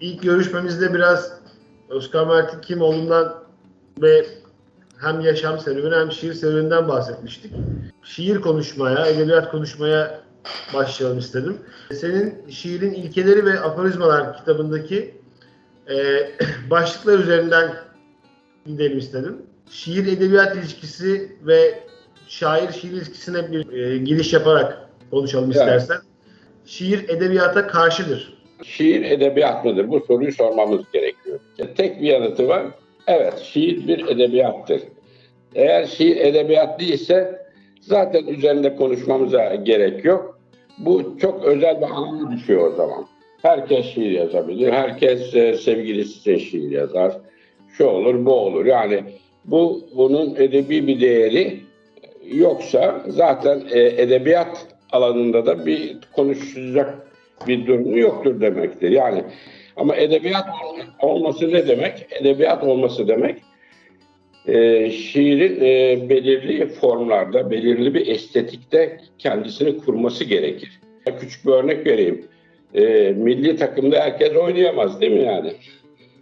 ilk görüşmemizde biraz Oscar Mert'in kim olduğundan ve hem yaşam serüveni hem şiir serüveninden bahsetmiştik. Şiir konuşmaya, edebiyat konuşmaya başlayalım istedim. Senin şiirin ilkeleri ve aforizmalar kitabındaki e, başlıklar üzerinden gidelim istedim. Şiir edebiyat ilişkisi ve şair şiir ilişkisine bir e, giriş yaparak konuşalım Evet. istersen. Şiir edebiyata karşıdır. Şiir edebiyat mıdır? Bu soruyu sormamız gerekiyor. Tek bir yanıtı var. Evet, şiir bir edebiyattır. Eğer şiir edebiyat değilse zaten üzerinde konuşmamıza gerek yok. Bu çok özel bir alana düşüyor o zaman. Herkes şiir yazabilir. Herkes e, sevgilisi şiir yazar. Şu olur, bu olur. Yani bu bunun edebi bir değeri yoksa zaten e, edebiyat alanında da bir konuşacak bir durumu yoktur demektir. Yani ama edebiyat ol- olması ne demek? Edebiyat olması demek e, şiirin e, belirli formlarda, belirli bir estetikte kendisini kurması gerekir. Küçük bir örnek vereyim. E, milli takımda herkes oynayamaz değil mi yani?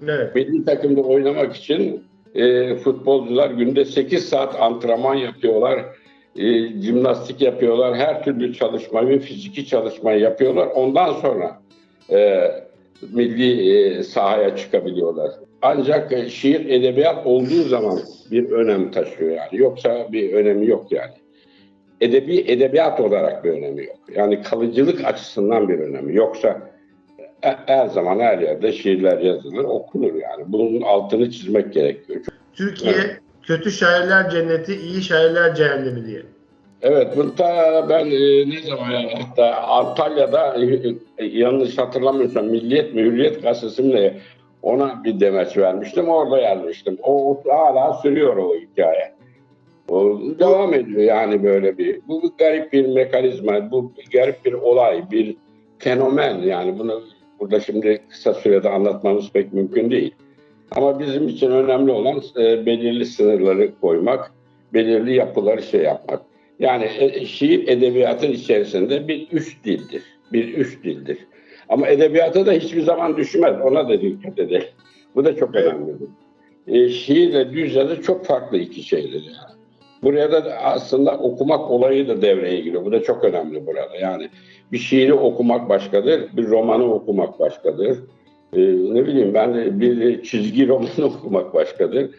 Evet. Milli takımda oynamak için e, futbolcular günde 8 saat antrenman yapıyorlar. E, jimnastik yapıyorlar. Her türlü çalışmayı, fiziki çalışmayı yapıyorlar. Ondan sonra e, milli e, sahaya çıkabiliyorlar. Ancak e, şiir edebiyat olduğu zaman bir önem taşıyor yani. Yoksa bir önemi yok yani. Edebi edebiyat olarak bir önemi yok. Yani kalıcılık açısından bir önemi. Yoksa e- her zaman her yerde şiirler yazılır, okunur yani. Bunun altını çizmek gerekiyor. Türkiye Evet. Kötü şairler cenneti, iyi şairler cehennemi diye. Evet, burada ben e, ne zaman ya, hatta Antalya'da e, e, yanlış hatırlamıyorsam Milliyet mi Hürriyet gazetesi mi ne, ona bir demeç vermiştim. Orada yazmıştım. O hala sürüyor o hikaye. O devam ediyor yani böyle bir. Bu bir garip bir mekanizma, bu bir garip bir olay, bir fenomen yani bunu burada şimdi kısa sürede anlatmamız pek mümkün değil. Ama bizim için önemli olan e, belirli sınırları koymak, belirli yapıları şey yapmak. Yani e, şiir edebiyatın içerisinde bir üst dildir. Bir üst dildir. Ama edebiyata da hiçbir zaman düşmez. Ona da dikkat edelim. Bu da çok önemlidir. E, şiirle düz yazı çok farklı iki şeydir yani. Buraya da aslında okumak olayı da devreye giriyor. Bu da çok önemli burada. Yani bir şiiri okumak başkadır, bir romanı okumak başkadır. E, ne bileyim ben bir çizgi romanı okumak başkadır.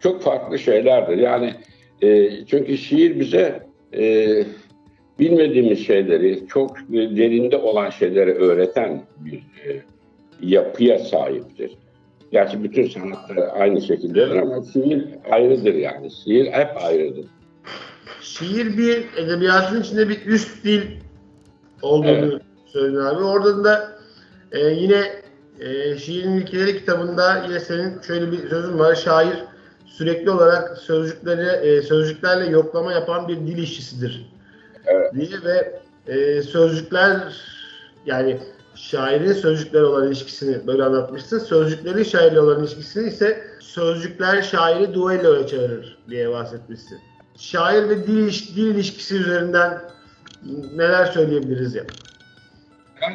Çok farklı şeylerdir. Yani e, çünkü şiir bize e, bilmediğimiz şeyleri, çok derinde olan şeyleri öğreten bir e, yapıya sahiptir. Gerçi bütün sanatlar aynı şekildedir ama şiir ayrıdır yani. Şiir hep ayrıdır. Şiir bir edebiyatın içinde bir üst dil olduğunu söyledin abi. Orada da e, yine e, Şiirin İlkeleri kitabında yine senin şöyle bir sözün var. Şair sürekli olarak sözcükleri e, sözcüklerle yoklama yapan bir dil işçisidir. Evet. Diye ve e, sözcükler yani şairin sözcükleri olan ilişkisini böyle anlatmışsın. Sözcükleri şairle olan ilişkisini ise sözcükler şairi duelloya çağırır diye bahsetmişsin. Şair ve dil, dil ilişkisi üzerinden neler söyleyebiliriz ya? Yani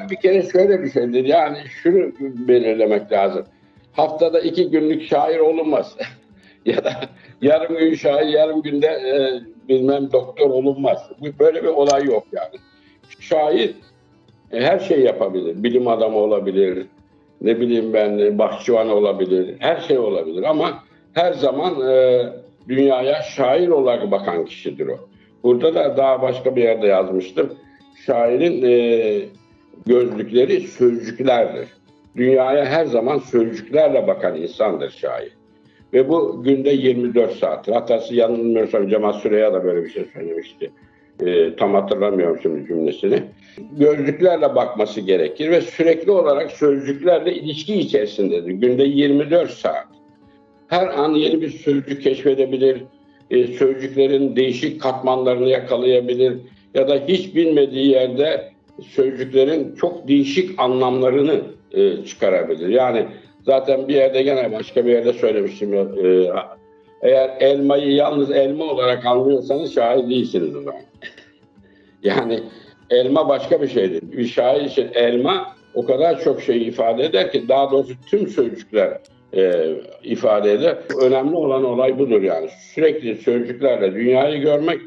bir kere şöyle bir şeydir. Yani şunu belirlemek lazım. Haftada iki günlük şair olunmaz. ya da yarım gün şair, yarım günde e, bilmem doktor olunmaz. Bu böyle bir olay yok yani. Şair e, her şey yapabilir. Bilim adamı olabilir. Ne bileyim ben bahçıvan olabilir. Her şey olabilir ama her zaman e, dünyaya şair olarak bakan kişidir o. Burada da daha başka bir yerde yazmıştım. Şairin e, gözlükleri sözcüklerdir. Dünyaya her zaman sözcüklerle bakan insandır şair. Ve bu günde 24 saat. Hatta yanılmıyorsam Cemal Süreya da böyle bir şey söylemişti. Ee, tam hatırlamıyorum şimdi cümlesini. Gözlüklerle bakması gerekir ve sürekli olarak sözcüklerle ilişki içerisindedir. Günde 24 saat. Her an yeni bir sözcük keşfedebilir, e, sözcüklerin değişik katmanlarını yakalayabilir ya da hiç bilmediği yerde sözcüklerin çok değişik anlamlarını e, çıkarabilir. Yani zaten bir yerde gene başka bir yerde söylemiştim. e, eğer elmayı yalnız elma olarak anlıyorsanız şair değilsiniz o yani elma başka bir şeydir. Bir şair için elma o kadar çok şey ifade eder ki daha doğrusu tüm sözcükler e, ifade eder. Önemli olan olay budur yani. Sürekli sözcüklerle dünyayı görmek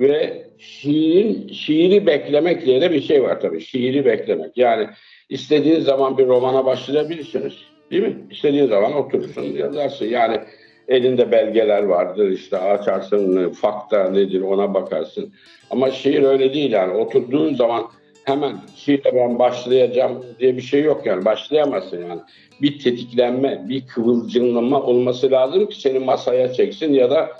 ve şiirin şiiri beklemek diye de bir şey var tabii. Şiiri beklemek. Yani istediğiniz zaman bir romana başlayabilirsiniz. Değil mi? İstediğin zaman oturursun, yazarsın. Yani elinde belgeler vardır işte açarsın fakta nedir ona bakarsın. Ama şiir öyle değil yani oturduğun zaman hemen şiirle ben başlayacağım diye bir şey yok yani başlayamazsın yani. Bir tetiklenme, bir kıvılcımlama olması lazım ki seni masaya çeksin ya da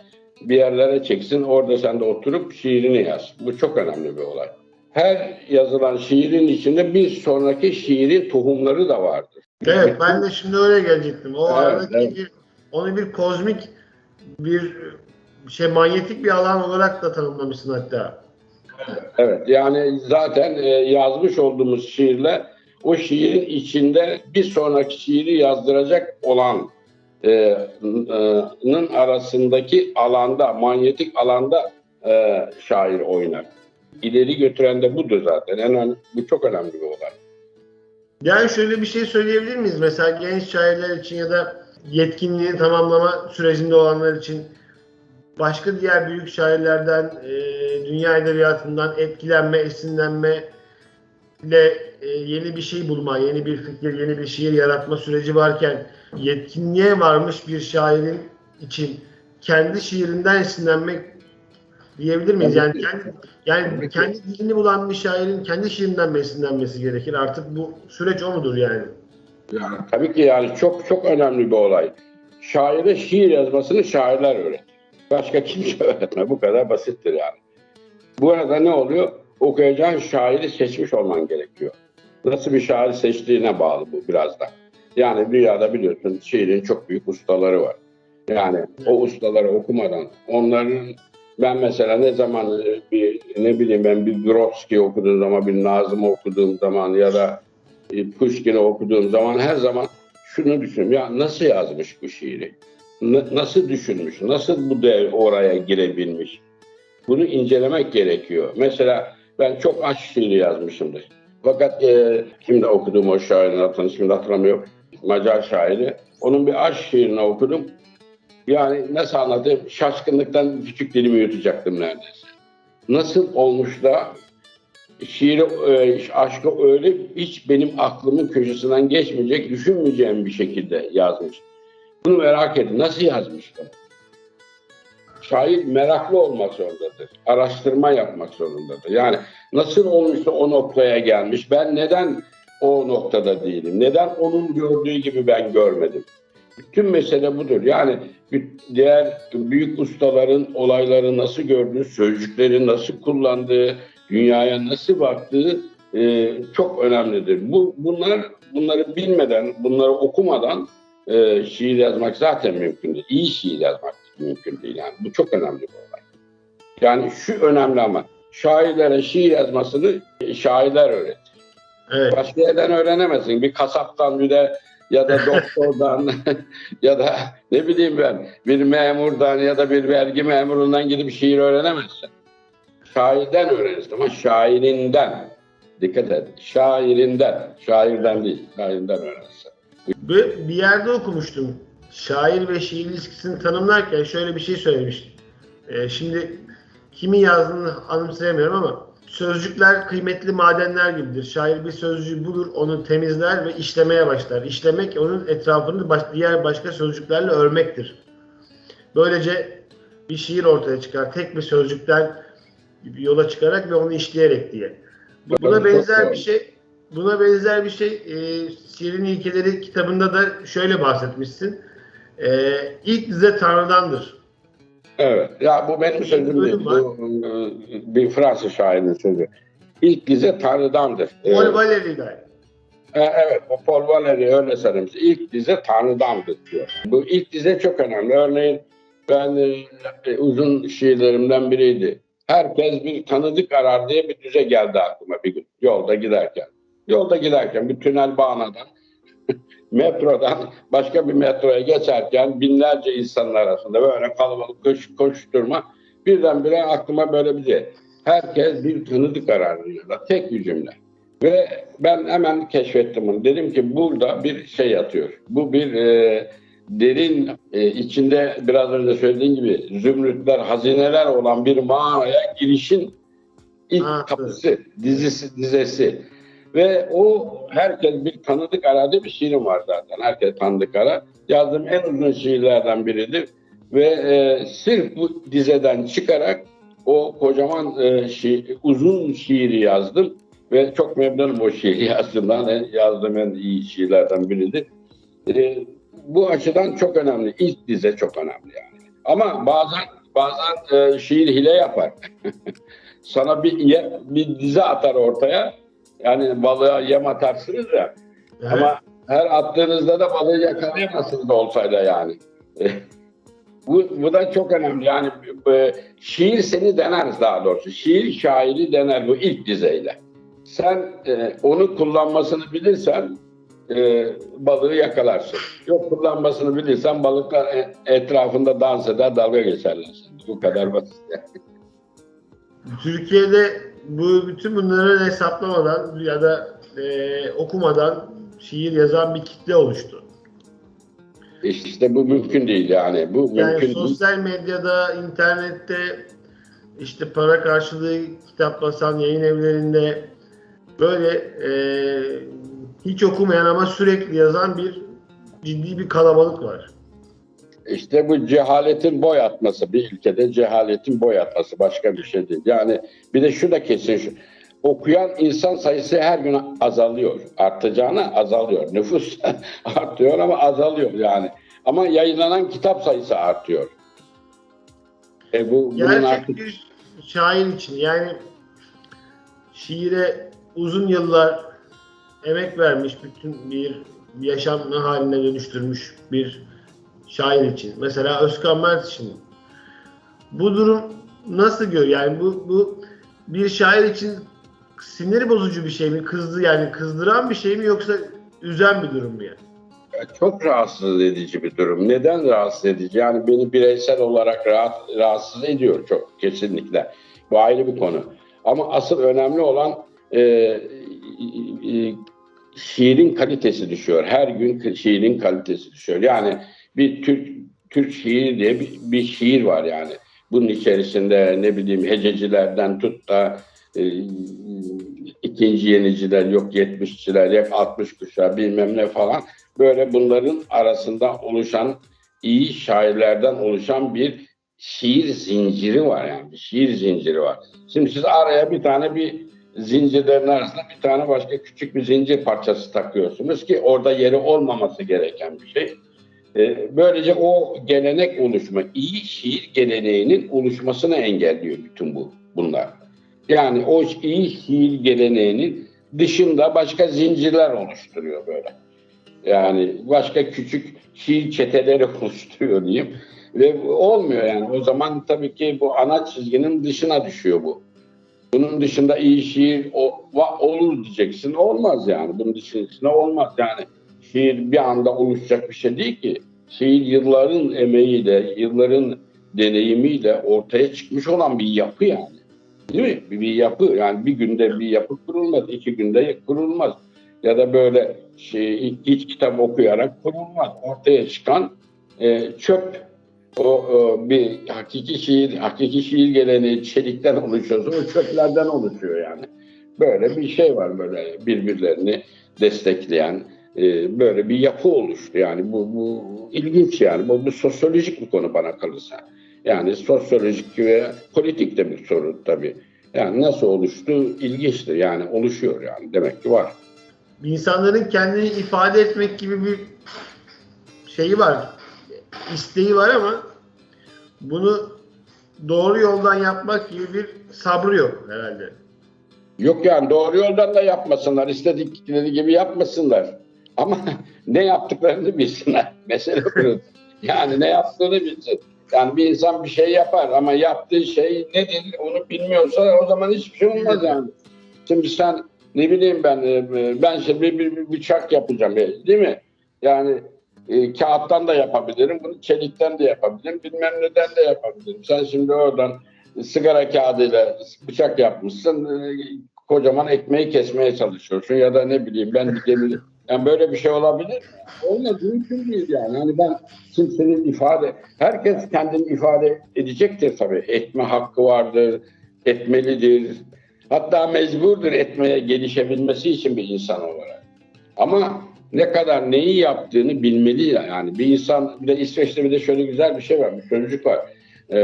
bir yerlere çeksin orada sen de oturup şiirini yaz. Bu çok önemli bir olay. Her yazılan şiirin içinde bir sonraki şiirin tohumları da vardır. Evet ben de şimdi öyle gelecektim. O Evet, aradaki evet. bir, onu bir kozmik bir şey manyetik bir alan olarak da tanımlamışsın hatta. Evet yani zaten e, yazmış olduğumuz şiirle o şiirin içinde bir sonraki şiiri yazdıracak olan nın arasındaki alanda, manyetik alanda e, şair oynar. İleri götüren de budur zaten. En önemli, bu çok önemli bir olay. Yani şöyle bir şey söyleyebilir miyiz? Mesela genç şairler için ya da yetkinliğini tamamlama sürecinde olanlar için başka diğer büyük şairlerden, e, dünya edebiyatından etkilenme, esinlenme ile e, yeni bir şey bulma, yeni bir fikir, yeni bir şiir yaratma süreci varken yetkinliğe varmış bir şairin için kendi şiirinden esinlenmek diyebilir miyiz? Yani kendi yani kendi dilini bulan bir şairin kendi şiirinden mi esinlenmesi gerekir? Artık bu süreç o mudur yani? Yani, tabii ki yani çok çok önemli bir olay. Şaire şiir yazmasını şairler öğretir. Başka kimse öğretmez. Bu kadar basittir yani. Bu arada ne oluyor? Okuyacağın şairi seçmiş olman gerekiyor. Nasıl bir şair seçtiğine bağlı bu biraz da. Yani dünyada biliyorsun şiirin çok büyük ustaları var. Yani o ustaları okumadan onların ben mesela ne zaman e, bir ne bileyim ben bir Brodsky okuduğum zaman bir Nazım okuduğum zaman ya da e, Pushkin'i okuduğum zaman her zaman şunu düşünüyorum. Ya nasıl yazmış bu şiiri? N- nasıl düşünmüş? Nasıl bu dev oraya girebilmiş? Bunu incelemek gerekiyor. Mesela ben çok aşk şiiri yazmışımdır. Fakat e, kimde okuduğum o şairin adını şimdi hatırlamıyorum. Macar şairi. Onun bir aşk şiirini okudum. Yani nasıl anlatayım? Şaşkınlıktan küçük dilimi yutacaktım neredeyse. Nasıl olmuş da şiiri, e, aşkı öyle hiç benim aklımın köşesinden geçmeyecek, düşünmeyeceğim bir şekilde yazmış. Bunu merak edin. Nasıl yazmış? Şair meraklı olmak zorundadır. Araştırma yapmak zorundadır. Yani nasıl olmuşsa o noktaya gelmiş. Ben neden o noktada değilim? Neden onun gördüğü gibi ben görmedim? Bütün mesele budur. Yani diğer büyük ustaların olayları nasıl gördüğü, sözcükleri nasıl kullandığı, dünyaya nasıl baktığı e, çok önemlidir. Bu bunlar bunları bilmeden, bunları okumadan e, şiir yazmak zaten mümkün değil. İyi şiir yazmak mümkün değil yani. Bu çok önemli bir olay. Yani şu önemli ama şairlere şiir yazmasını şairler öğretir. Evet. Başka yerden öğrenemezsin. Bir kasaptan bir de ya da doktordan ya da ne bileyim ben bir memurdan ya da bir vergi memurundan gidip şiir öğrenemezsin. Şairden öğrenirsin ama şairinden. Dikkat et. Şairinden. Şairden değil. Şairinden öğrenirsin. Bir, bir yerde okumuştum. Şair ve şiir ilişkisini tanımlarken şöyle bir şey söylemiştim. Ee, şimdi kimin yazdığını anımsayamıyorum ama sözcükler kıymetli madenler gibidir. Şair bir sözcüğü bulur, onu temizler ve işlemeye başlar. İşlemek onun etrafını baş, diğer başka sözcüklerle örmektir. Böylece bir şiir ortaya çıkar. Tek bir sözcükten yola çıkarak ve onu işleyerek diye. Bu- Buna benzer bir şey buna benzer bir şey e, Şiirin İlkeleri kitabında da şöyle bahsetmişsin. E, ilk dize Tanrı'dandır. Evet. Ya bu benim sözüm değil. Bu e, bir Fransız şairinin sözü. İlk dize Tanrı'dandır. Paul Valéry'den. E, Evet, o Paul Valéry öyle söylemiş. İlk dize Tanrı'dandır diyor. Bu ilk dize çok önemli. Örneğin ben e, e, uzun şiirlerimden biriydi. Herkes bir tanıdık arar diye bir düze geldi aklıma bir gün. Yolda giderken. Yolda giderken bir tünel bağnadan metrodan başka bir metroya geçerken binlerce insanın arasında böyle kalabalık koş, koşturma birdenbire aklıma böyle bir şey. Herkes bir tanıdık arar diyorlar. Tek bir cümle. Ve ben hemen keşfettim bunu. Dedim ki burada bir şey yatıyor. Bu bir e, derin e, içinde biraz önce söylediğim gibi zümrütler, hazineler olan bir mağaraya girişin ilk kapısı, dizisi, dizesi. Ve o herkes bir tanıdık aradı bir şiirim var zaten. Herkes tanıdık ara. Yazdığım en uzun şiirlerden biridir. Ve e, sırf bu dizeden çıkarak o kocaman e, şi- uzun şiiri yazdım. Ve çok memnunum o şiiri yazdığımdan. En- Yazdığım en iyi şiirlerden biridir. E, bu açıdan çok önemli. İlk dize çok önemli yani. Ama bazen bazen e, şiir hile yapar. Sana bir bir dize atar ortaya. Yani balığa yem atarsınız ya. Evet. Ama her attığınızda da balığı yakalayamazsınız da olsaydı yani. bu, bu da çok önemli. Yani e, şiir seni dener daha doğrusu. Şiir şairi dener bu ilk dizeyle. Sen e, onu kullanmasını bilirsen e, balığı yakalarsın. Yok kullanmasını bilirsen balıklar e- etrafında dans eder, dalga geçerler. Bu kadar basit. Türkiye'de bu bütün bunları hesaplamadan ya da e, okumadan şiir yazan bir kitle oluştu. İşte bu mümkün değil yani. Bu Yani mümkün sosyal medyada, internette işte para karşılığı kitap basan yayın evlerinde böyle e, hiç okumayan ama sürekli yazan bir ciddi bir kalabalık var. İşte bu cehaletin boy atması bir ülkede cehaletin boy atması başka bir şey değil. Yani bir de şu da kesin şu. Okuyan insan sayısı her gün azalıyor. Artacağına azalıyor. Nüfus artıyor ama azalıyor yani. Ama yayınlanan kitap sayısı artıyor. E bu bunun Gerçek artık bir şair için yani şiire uzun yıllar emek vermiş bütün bir yaşam haline dönüştürmüş bir şair için. Mesela Özkan Mert için. Bu durum nasıl gör? Yani bu, bu bir şair için sinir bozucu bir şey mi? Kızdı yani kızdıran bir şey mi yoksa üzen bir durum mu yani? çok rahatsız edici bir durum. Neden rahatsız edici? Yani beni bireysel olarak rahat, rahatsız ediyor çok kesinlikle. Bu ayrı bir konu. Ama asıl önemli olan e, e, şiirin kalitesi düşüyor. Her gün şiirin kalitesi düşüyor. Yani bir Türk Türk şiiri diye bir, bir şiir var yani. Bunun içerisinde ne bileyim hececilerden tut da e, ikinci yeniciler yok 70'çiler yok 60 kuşağı bilmem ne falan böyle bunların arasında oluşan iyi şairlerden oluşan bir şiir zinciri var yani bir şiir zinciri var. Şimdi siz araya bir tane bir zincirlerin arasında bir tane başka küçük bir zincir parçası takıyorsunuz ki orada yeri olmaması gereken bir şey. Ee, böylece o gelenek oluşma, iyi şiir geleneğinin oluşmasını engelliyor bütün bu bunlar. Yani o iyi şiir geleneğinin dışında başka zincirler oluşturuyor böyle. Yani başka küçük şiir çeteleri oluşturuyor diyeyim. Ve olmuyor yani. O zaman tabii ki bu ana çizginin dışına düşüyor bu. Bunun dışında iyi şiir olur diyeceksin. Olmaz yani. Bunun dışında olmaz yani. Şiir bir anda oluşacak bir şey değil ki. Şiir yılların emeğiyle, yılların deneyimiyle ortaya çıkmış olan bir yapı yani. Değil mi? Bir, bir yapı. Yani bir günde bir yapı kurulmaz, iki günde kurulmaz. Ya da böyle şey, hiç kitap okuyarak kurulmaz. Ortaya çıkan e, çöp o, o bir hakiki şiir, hakiki şiir geleneği çelikten oluşuyorsa o çöplerden oluşuyor yani. Böyle bir şey var böyle birbirlerini destekleyen e, böyle bir yapı oluştu yani bu, bu ilginç yani bu, bu sosyolojik bir konu bana kalırsa. Yani sosyolojik ve politik de bir sorun tabii. Yani nasıl oluştu ilginçtir yani oluşuyor yani demek ki var. İnsanların kendini ifade etmek gibi bir şeyi var, isteği var ama bunu doğru yoldan yapmak gibi bir sabrı yok herhalde. Yok yani doğru yoldan da yapmasınlar. istedikleri gibi yapmasınlar. Ama ne yaptıklarını bilsinler. Mesele bu. Yani ne yaptığını bilsin. Yani bir insan bir şey yapar ama yaptığı şey nedir onu bilmiyorsa o zaman hiçbir şey olmaz yani. Şimdi sen ne bileyim ben e, ben şimdi bir, bir, bir bıçak yapacağım e, değil mi? Yani e, kağıttan da yapabilirim, bunu çelikten de yapabilirim, bilmem neden de yapabilirim. Sen şimdi oradan sigara kağıdıyla bıçak yapmışsın, e, kocaman ekmeği kesmeye çalışıyorsun ya da ne bileyim ben demir yani böyle bir şey olabilir? Olmaz mümkün değil yani. Hani ben kimsenin ifade herkes kendini ifade edecektir tabii. Etme hakkı vardır, etmelidir. Hatta mecburdur etmeye gelişebilmesi için bir insan olarak. Ama ne kadar neyi yaptığını bilmeli yani. Bir insan bir de İsveç'te bir de şöyle güzel bir şey var. Bir sözcük var. Ee,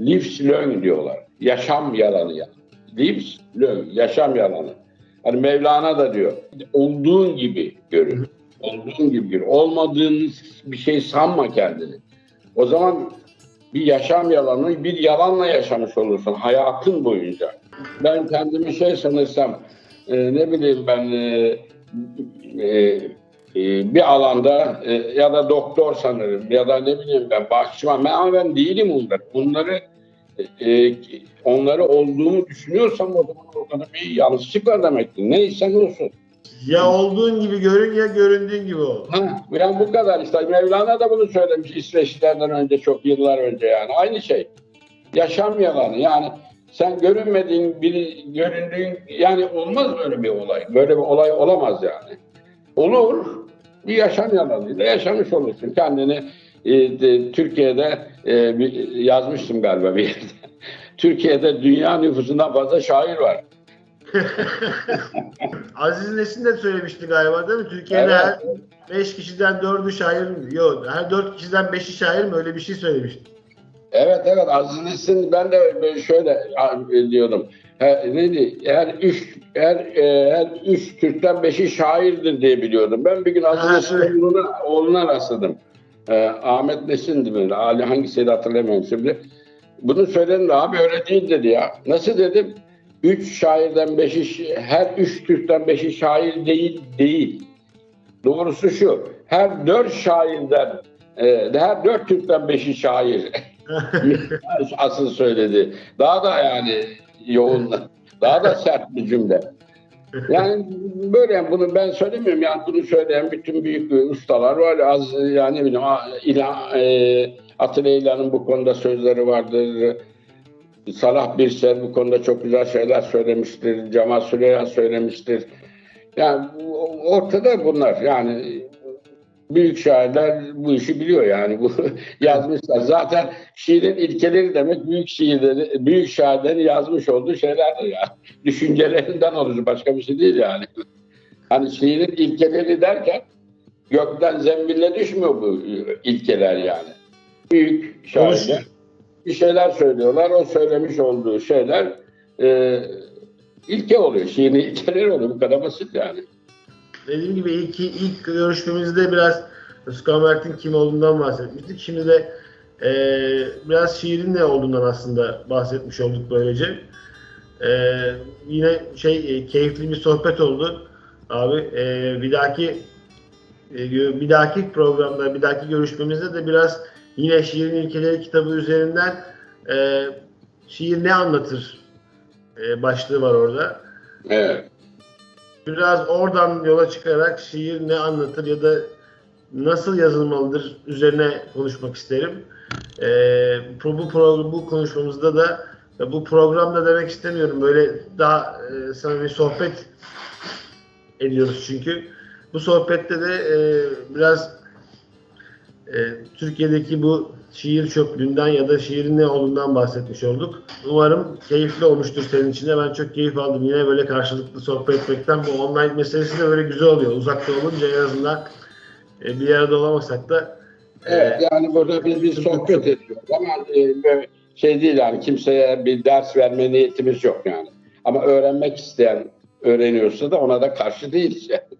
lives learn diyorlar. Yaşam yalanı yani. Lives learn. Yaşam yalanı. Hani Mevlana da diyor. Olduğun gibi görün. Olduğun gibi görün. Olmadığın bir şey sanma kendini. O zaman bir yaşam yalanı, bir yalanla yaşamış olursun hayatın boyunca. Ben kendimi şey sanırsam, e, ne bileyim ben e, e, e, bir alanda e, ya da doktor sanırım ya da ne bileyim ben bahçıvan ama ben değilim onlar. Bunları e, onları olduğumu düşünüyorsam o zaman orada bir yanlışlık var demektir. Neyse olsun. Ya olduğun gibi görün ya göründüğün gibi ol. Ha, yani bu kadar işte. Mevlana da bunu söylemiş İsveçlilerden önce çok yıllar önce yani. Aynı şey. Yaşam yalanı yani sen görünmediğin biri göründüğün yani olmaz böyle bir olay. Böyle bir olay olamaz yani. Olur bir yaşam yalanıyla yaşamış olursun. Kendini e, de, Türkiye'de e, yazmıştım galiba bir yerde. Türkiye'de dünya nüfusundan fazla şair var. Aziz Nesin de söylemişti galiba değil mi? Türkiye'de Evet. her 5 kişiden 4'ü şair mi? Yok, her 4 kişiden 5'i şair mi? Öyle bir şey söylemişti. Evet evet Aziz Nesin ben de şöyle diyordum. Her, neydi? Her üç her, e, her üç Türk'ten beşi şairdir diye biliyordum. Ben bir gün Aziz Nesin'in oğluna rastladım. Ee, Ahmet Nesin'di mi? Ali hangisiydi hatırlamıyorum şimdi. Bunu söyledim de abi öyle değil dedi ya. Nasıl dedim? Üç şairden beşi, şi- her üç Türk'ten beşi şair değil, değil. Doğrusu şu, her dört şairden, e, her dört Türk'ten beşi şair. asıl söyledi. Daha da yani yoğun, daha da sert bir cümle. Yani böyle bunu ben söylemiyorum yani bunu söyleyen bütün büyük ustalar var az yani ne bileyim a- İlha, e, Atilla İlhan'ın bu konuda sözleri vardır. Salah Birser bu konuda çok güzel şeyler söylemiştir. Cemal Süleyman söylemiştir. Yani ortada bunlar yani büyük şairler bu işi biliyor yani bu yazmışlar. Zaten şiirin ilkeleri demek büyük şiirleri, büyük şairlerin yazmış olduğu şeylerdir ya. Düşüncelerinden olur başka bir şey değil yani. Hani şiirin ilkeleri derken gökten zembille düşmüyor bu ilkeler yani. Büyük şairler bir şeyler söylüyorlar. O söylemiş olduğu şeyler e, ilke oluyor. Şiirin ilkeleri oluyor. Bu kadar basit yani. Dediğim gibi ilk, ilk görüşmemizde biraz Özkan Mert'in kim olduğundan bahsetmiştik. Şimdi de eee, biraz şiirin ne olduğundan aslında bahsetmiş olduk böylece. Eee, yine şey e, keyifli bir sohbet oldu. Abi eee, bir dahaki e, bir dahaki programda, bir dahaki görüşmemizde de biraz yine şiirin ilkeleri kitabı üzerinden eee, şiir ne anlatır eee, başlığı var orada. Evet. Biraz oradan yola çıkarak şiir ne anlatır ya da nasıl yazılmalıdır üzerine konuşmak isterim. Ee, bu, bu, bu konuşmamızda da bu programda demek istemiyorum böyle daha e, bir sohbet ediyoruz çünkü. Bu sohbette de e, biraz e, Türkiye'deki bu şiir çöplüğünden ya da şiirin ne olduğundan bahsetmiş olduk. Umarım keyifli olmuştur senin için de. Ben çok keyif aldım yine böyle karşılıklı sohbet etmekten. Bu online meselesi de böyle güzel oluyor. Uzakta olunca en azından e, bir arada olamasak da e, yani burada biz bir sohbet ediyoruz ama e, şey değil yani kimseye bir ders verme niyetimiz yok yani. Ama öğrenmek isteyen öğreniyorsa da ona da karşı değiliz yani.